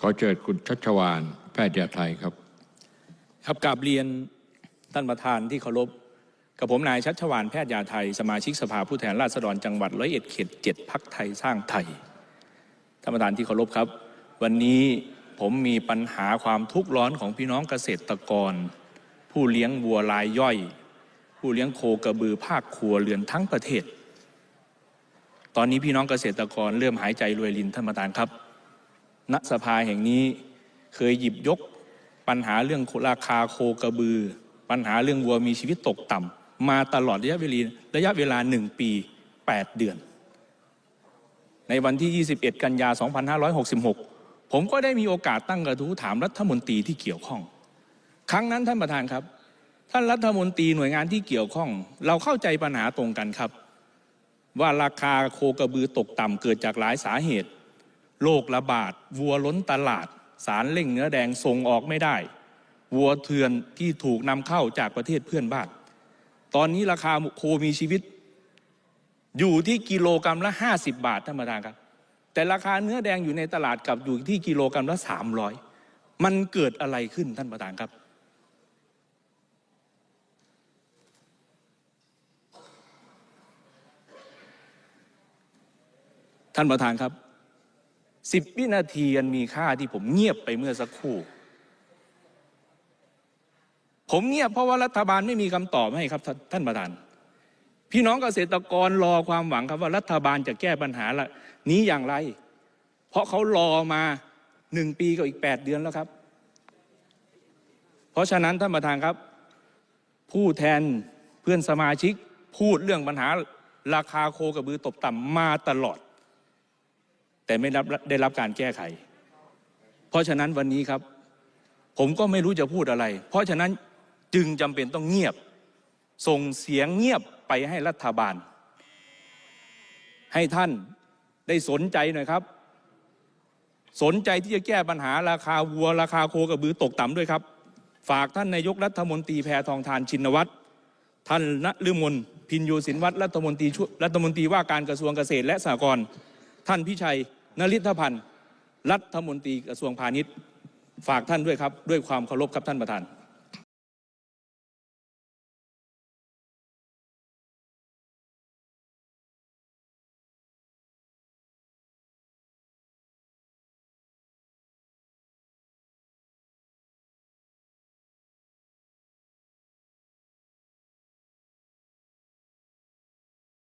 ขอเชิญคุณชัชวานแพทยาไทยครับ ครับกราบเรียนท่านประธานที่เคารพกับผมนายชัชวานแพทย์ยาไทย สมาชิกสภาผู้แทนราษฎรจังหวัดร้อยเอ็ดเขตเจ็ดพักไทยสร้างไทยท่านประธานที่เคารพครับ วันนี้ผมมีปัญหาความทุกข์ร้อนของพี่น้องเกษตรกร ผู้เลี้ยงวัวรายย่อย ผู้เลี้ยงโคกระบือภาคครัวเรือนทั้งประเทศ ตอนนี้พี่น้องเกษตรกรเริ่มหายใจรวยรินท่านประธานครับ ณสภาแห่งนี้เคยหยิบยกปัญหาเรื่องราคาโคกระบือ ปัญหาเรื่องวัวมีชีวิตตกต่ำมาตลอดระยะเวลาระยะเวลาหนึ่งปี8เดือน ในวันที่ 21 กันยา 2566 ผมก็ได้มีโอกาสตั้งกระทู้ถามรัฐมนตรีที่เกี่ยวข้อง ครั้งนั้นท่านประธานครับ ท่านรัฐมนตรีหน่วยงานที่เกี่ยวข้อง เราเข้าใจปัญหาตรงกันครับ ว่าราคาโคกระบือตกต่ำเกิดจากหลายสาเหตุ โรคระบาด วัวล้นตลาด สารเล่งเนื้อแดงส่งออกไม่ได้ วัวเถื่อนที่ถูกนำเข้าจากประเทศเพื่อนบ้าน ตอนนี้ราคาโคมีชีวิต อยู่ที่กิโลกรรัมละ 50 บาทท่านประธานครับ แต่ราคาเนื้อแดงอยู่ในตลาดกลับอยู่ที่กิโลกรรัมละ 300 มันเกิดอะไรขึ้นท่านประธานครับท่านประธานครับ สิบวินาทีอันมีค่าที่ผมเงียบไปเมื่อสักครู่ ผมเงียบเพราะว่ารัฐบาลไม่มีคำตอบให้ครับท่านประธาน พี่น้องเกษตรกรรอความหวังครับว่ารัฐบาลจะแก้ปัญหาละนี้อย่างไร เพราะเขารอมาหนึ่งปีกับอีกแปดเดือนแล้วครับ เพราะฉะนั้นท่านประธานครับ ผู้แทนเพื่อนสมาชิกพูดเรื่องปัญหาราคาโคกระบือตกต่ำมาตลอด แต่ไม่รับได้รับการแก้ไข เพราะฉะนั้นวันนี้ครับ ผมก็ไม่รู้จะพูดอะไร เพราะฉะนั้นจึงจำเป็นต้องเงียบ ส่งเสียงเงียบไปให้รัฐบาล ให้ท่านได้สนใจหน่อยครับ สนใจที่จะแก้ปัญหาราคาวัว ราคาโคกระบือตกต่ำด้วยครับ ฝากท่านนายกรัฐมนตรีแพทองทานชินวัตรท่านณฤมลพินโยสินวัตรรัฐมนตรีรัฐมนตรีว่าการกระทรวงเกษตรและสหกรณ์ท่านพิชัย นฤทธพันธ์รัฐมนตรีกระทรวงพาณิชย์ ฝากท่านด้วยครับ ด้วยความเคารพครับท่านประธาน